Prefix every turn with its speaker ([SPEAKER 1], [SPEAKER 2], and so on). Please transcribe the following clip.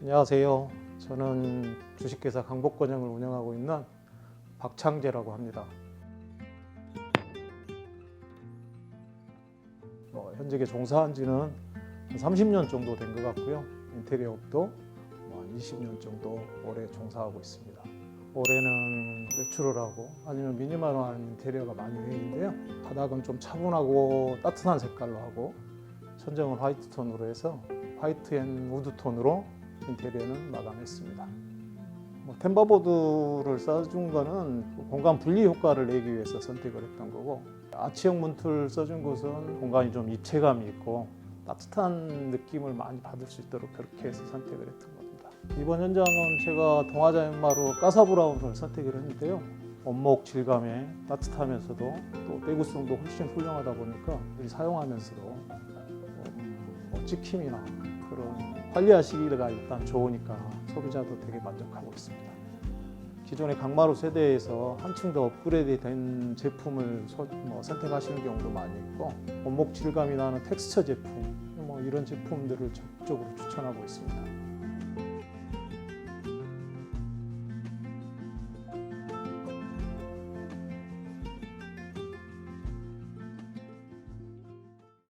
[SPEAKER 1] 안녕하세요. 저는 주식회사 강복권영을 운영하고 있는 박창재라고 합니다. 뭐 현직에 종사한 지는 한 30년 정도 된 것 같고요. 인테리어 업도 뭐한 20년 정도 올해 종사하고 있습니다. 올해는 내추럴하고 아니면 미니멀한 인테리어가 많이 메인인데요. 바닥은 좀 차분하고 따뜻한 색깔로 하고 천정은 화이트 톤으로 해서 화이트 앤 우드 톤으로 인테리어는 마감했습니다. 뭐 템버보드를 써준 거는 공간 분리 효과를 내기 위해서 선택을 했던 거고 아치형 문틀 써준 곳은 공간이 좀 입체감이 있고 따뜻한 느낌을 많이 받을 수 있도록 그렇게 해서 선택을 했던 겁니다. 이번 현장은 제가 동화자 연마로 까사 브라운을 선택을 했는데요. 원목 질감에 따뜻하면서도 또 내구성도 훨씬 훌륭하다 보니까 이 사용하면서도 뭐, 뭐 찍힘이나 그런 관리하시기가 일단 좋으니까 소비자도 되게 만족하고 있습니다. 기존의 강마루 세대에서 한층 더 업그레이드된 제품을 소- 뭐 선택하시는 경우도 많이 있고 원목 질감이 나는 텍스처 제품 뭐 이런 제품들을 적극적으로 추천하고 있습니다.